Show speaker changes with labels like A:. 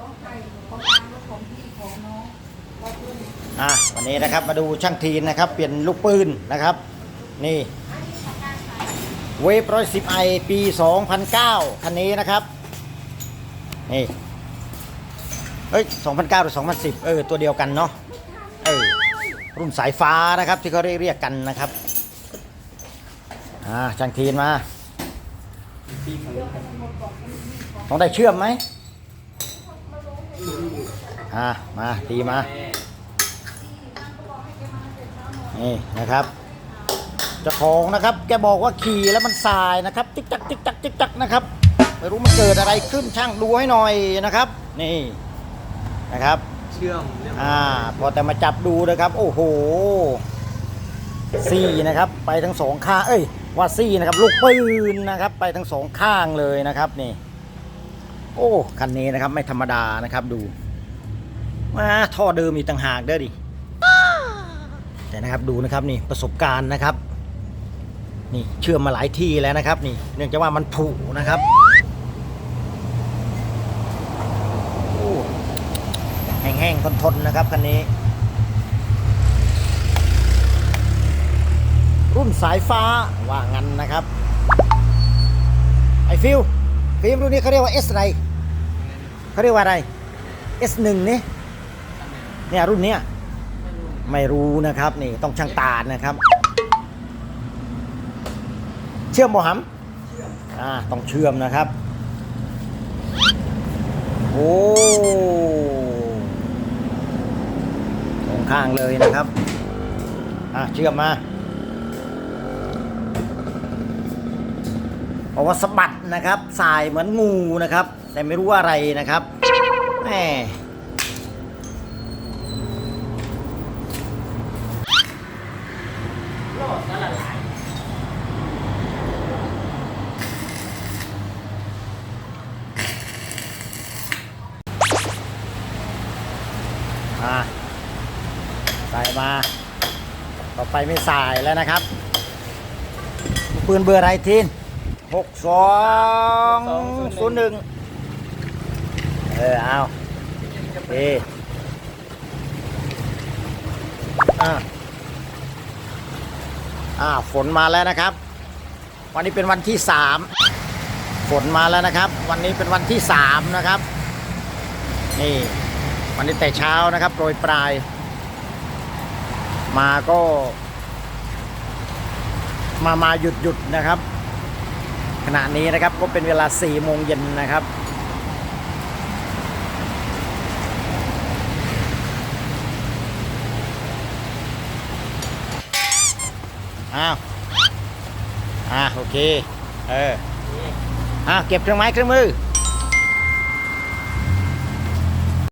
A: ต้องใครของทางรถของพี่ของน้องรถรุ่น
B: อะวันนี้นะครับมาดูช่างทีนนะครับ เปลี่ยนลูกปืนนะครับ นี่เวฟร้อยสิบไอปี2009คันนี้นะครับ นี่เฮ้ย2009หรือ2010เออ ตัวเดียวกันเนาะเออรุ่นสายฟ้านะครับที่เขาเรียกเรียกกันนะครับอ่าช่างทีนมา ต้องได้เชื่อมไหม อ่ามาตีมานี่นะครับเจ้าของนะครับ แกบอกว่าขี่แล้วมันสายนะครับ ติ๊กตักติ๊กตักติ๊กตักนะครับไม่รู้มันเกิดอะไรขึ้นช่างดูให้หน่อยนะครับ นี่นะครับ
C: เชื่อมเรียบร้อย
B: อ่าพอแต่มาจับดูนะครับ โอ้โหซี่นะครับ ไปทั้งสองข้างเอ้ยว่าซี่นะครับ ลูกปืนนะครับ ไปทั้งสองข้างเลยนะครับนี่ โอ้คันนี้นะครับ ไม่ธรรมดานะครับดู มาท่อเดิมอีกต่างหากเด้อดิแต่นะครับดูนะครับนี่ประสบการณ์นะครับ นี่เชื่อมมาหลายที่แล้วนะครับ นี่เนื่องจากว่ามันผุนะครับโอ้แห้งๆทนๆนะครับคันนี้ รุ่นสายฟ้าว่างั้นนะครับไอฟิลฟิลรุ่นนี้เขาเรียกว่า S อะไรเขาเรียกว่าอะไร S1 นี่ เนี่ยรุ่นเนี้ยไม่รู้นะครับนี่ต้องช่างตาดนะครับ เชื่อมบ่หำอ่าต้องเชื่อมนะครับ โอ้สองข้างเลยนะครับอะเชื่อมมาเพราะว่าสะบัดนะครับสายเหมือนงูนะครับ แต่ไม่รู้ว่าอะไรนะครับแหม อ่าใส่มา ต่อไปไม่ใส่แล้วนะครับ ปืนเบอร์อะไรทีนหกสองศูนย์หนึ่งเออเอาโอเอ่าอ่าฝนมาแล้วนะครับ วันนี้เป็นวันที่สามฝนมาแล้วนะครับ วันนี้เป็นวันที่สามนะครับ นี่ วันนี้แต่เช้านะครับโรยปลาย มาก็ มามาหยุดหยุดนะครับ ขณะนี้นะครับก็เป็นเวลา4ี่โมงเย็นนะครับอ้าวอ่าโอเค เอออ่าเก็บเครื่องไม้เครื่องมือ